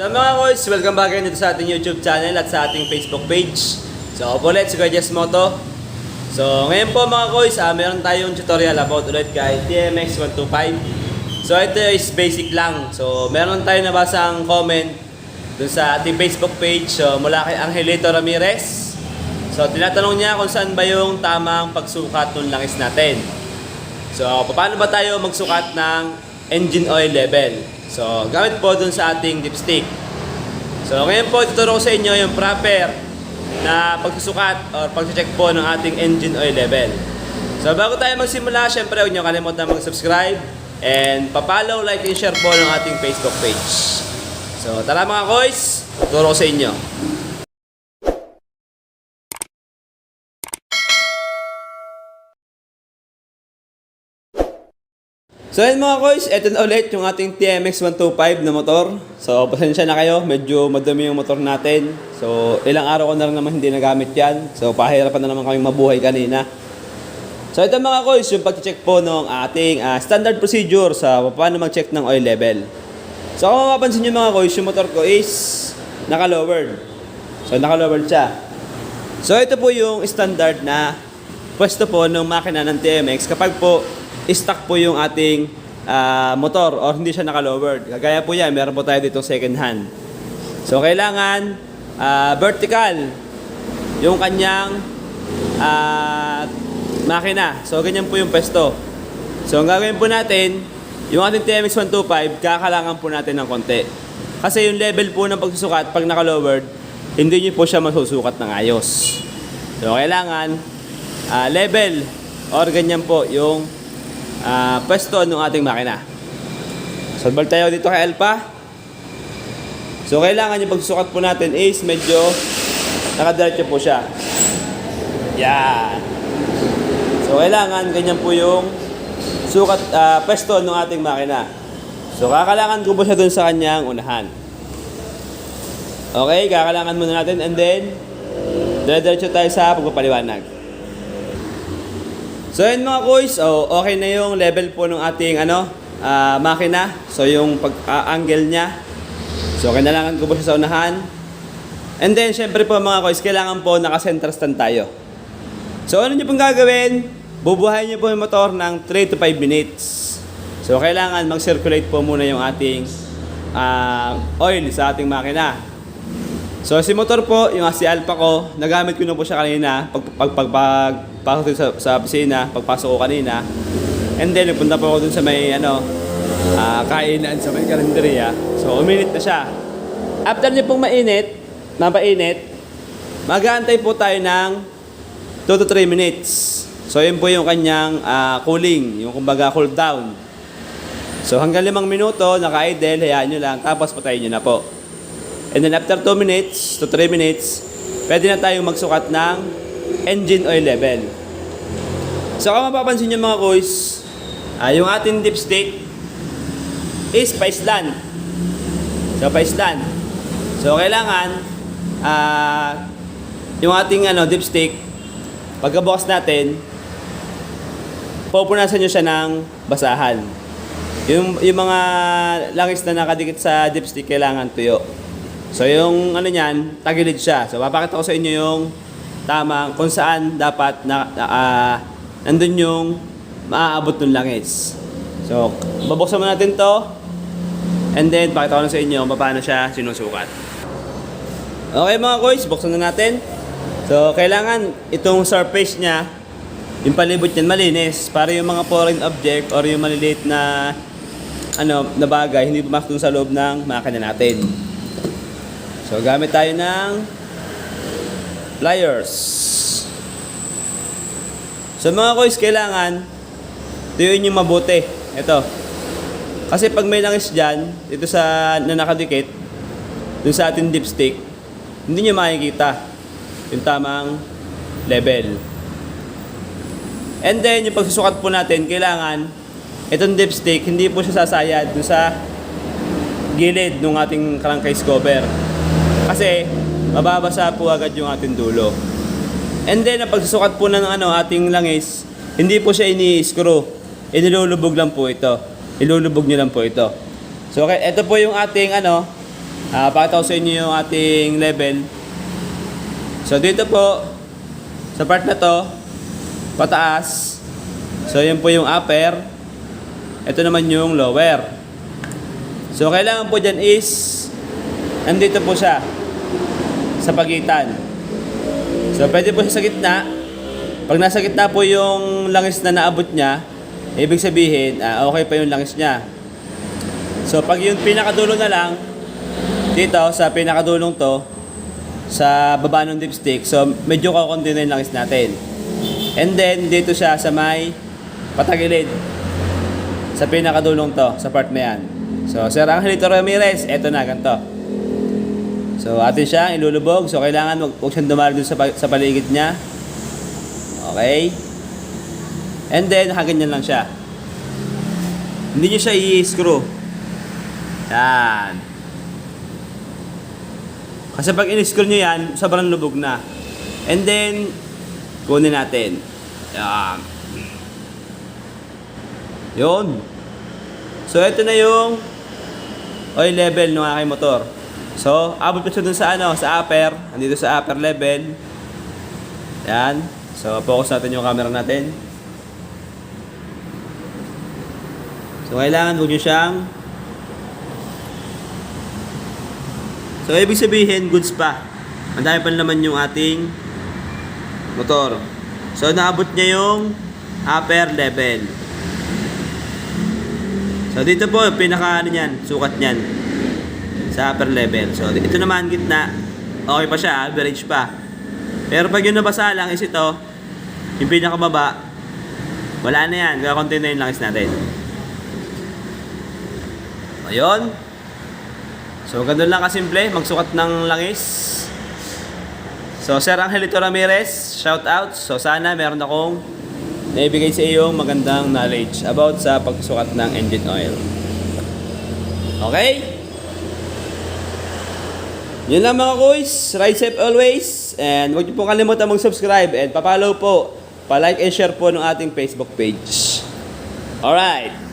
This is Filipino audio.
So mga boys, welcome back again dito sa ating YouTube channel at sa ating Facebook page. So ako ulit si Kuya Moto. So ngayon po mga boys, ah, meron tayong tutorial about ulit kay TMX 125. So ito is basic lang. So meron tayo nabasang comment dun sa ating Facebook page so, mula kay Angelito Ramirez. So tinatanong niya kung saan ba yung tamang pagsukat ng langis natin. So, paano ba tayo magsukat ng engine oil level? So, gamit po dun sa ating dipstick. So, ngayon po, tuturo ko sa inyo yung proper na pagsusukat or pag-check po ng ating engine oil level. So, bago tayo magsimula, syempre, huwag niyo kalimutan mag-subscribe and papollow, like, and share po ng ating Facebook page. So, tara mga boys, tuturo ko sa inyo. So yun mga boys, eto na ulit yung ating TMX 125 na motor. So pasensya na kayo, medyo madumi yung motor natin. So ilang araw ko na lang naman hindi nagamit yan. So pahirapan na naman kaming mabuhay kanina. So ito mga boys, yung pag-check po ng ating ah, standard procedure sa paano mag-check ng oil level. So kung mapapansin nyo mga boys, yung motor ko is naka-lowered. So naka-lowered siya. So ito po yung standard na pwesto po ng makina ng TMX kapag po stock po yung ating ah, motor or hindi siya naka-lowered. Kagaya po yan, meron po tayo dito second hand. So kailangan ah, vertical yung kanyang ah, makina. So ganyan po yung pwesto. So ang gagawin po natin, yung ating TMX 125, kakalangan po natin ng konti. Kasi yung level po ng pagsusukat pag naka-lowered, hindi nyo po siya masusukat ng ayos. So kailangan ah, level or ganyan po yung ah, pwesto ng ating makina. So tayo dito kay Alpha. So kailangan yung pagsusukat po natin is medyo nakadiretso po siya. Yan. So kailangan ganyan po yung sukat ah, pwesto ng ating makina. So kakalangan ko po siya dun sa kanyang unahan. Okay, kakalangan muna natin and then dire-diretso tayo sa pagpapaliwanag. So yun mga boys, oh, okay na yung level po ng ating ano, ah, makina. So yung pag-angle niya. So kailangan ko po siya sa unahan. And then syempre po mga boys, kailangan po naka-center stand tayo. So ano niyo pong gagawin? Bubuhayin niyo po yung motor ng 3 to 5 minutes. So kailangan mag-circulate po muna yung ating ah, oil sa ating makina. So si motor po, yung si Alpha ko, nagamit ko na po siya kanina pag pag pag, pag pasok sa, sa opisina, pagpasok ko kanina. And then nagpunta po ako dun sa may ano, ah, kainan sa may karinderya. So uminit na siya. After niya pong mainit, mapainit, mag-aantay po tayo ng 2 to 3 minutes. So yun po yung kanyang ah, cooling, yung kumbaga cool down. So hanggang limang minuto, naka-idle, hayaan nyo lang, tapos patayin nyo na po. And then after 2 minutes to 3 minutes, pwede na tayong magsukat ng engine oil level. So kung mapapansin nyo mga boys, ah, yung ating dipstick is paislan. So paislan. So kailangan ah, yung ating ano, dipstick, pagkabukas natin, pupunasan nyo siya ng basahan. Yung, yung mga langis na nakadikit sa dipstick, kailangan tuyo. So yung ano niyan, tagilid siya. So papakita ko sa inyo yung tamang kung saan dapat na, na ah, nandun yung maaabot ng langis. So babuksan muna natin to. And then pakita ko na sa inyo paano siya sinusukat. Okay mga boys, buksan na natin. So kailangan itong surface niya, yung palibot niyan malinis para yung mga foreign object or yung maliliit na ano na bagay hindi pumasok sa loob ng makina natin. So, gamit tayo ng pliers. So, mga boys, kailangan tuyuin yung mabuti. Ito. Kasi pag may langis dyan, dito sa na nakadikit, dun sa ating dipstick, hindi nyo makikita yung tamang level. And then, yung pagsusukat po natin, kailangan itong dipstick, hindi po siya sasayad dun sa gilid ng ating crankcase cover. Kasi mababasa po agad yung ating dulo. And then, pagsusukat po ng ano, ating langis, hindi po siya ini-screw. Inilulubog lang po ito. Ilulubog nyo lang po ito. So, okay, ito po yung ating ano, Ah, pakita ko sa inyo yung ating level. So dito po, sa part na to, pataas. So yan po yung upper. Ito naman yung lower. So kailangan po dyan is, nandito po siya, sa pagitan. So pwede po siya sa gitna. Pag nasa gitna po yung langis na naabot niya, ibig sabihin, ah, okay pa yung langis niya. So pag yung pinakadulo na lang, dito sa pinakadulong to, sa baba ng dipstick, so medyo kakunti na yung langis natin. And then dito siya sa may patagilid. Sa pinakadulong to, sa part na yan. So Sir Angelito Ramirez, eto na, ganito. So atin siya ilulubog. So kailangan wag, wag siyang dumalo dun sa, sa paligid niya. Okay? And then, nakaganyan lang siya. Hindi niyo siya i-screw. Yan. Kasi pag in-screw niyo yan, sobrang lubog na. And then, kunin natin. Yan. Yun. So, ito na yung oil level ng aking motor. So, abot pa siya dun sa ano, sa upper. Andito sa upper level. Yan. So, focus natin yung camera natin. So, kailangan huwag nyo siyang So, ibig sabihin, goods pa. Ang dami pa naman yung ating motor. So, naabot niya yung upper level. So, dito po, pinaka ano niyan, sukat niyan. Sa upper level. So, ito naman, gitna. Okay pa siya, average pa. Pero pag yun nabasa lang is ito, yung pinakamaba, wala na yan. Kakunti na yung langis natin. Ayun. So, ganun lang kasimple, magsukat ng langis. So, Sir Angelito Ramirez, shout out. So, sana meron akong naibigay sa iyo magandang knowledge about sa pagsukat ng engine oil. Okay? Yun lang mga kuys. Ride safe always. And huwag niyo po kalimutan mag-subscribe and papalo po. Pa-like and share po ng ating Facebook page. Alright.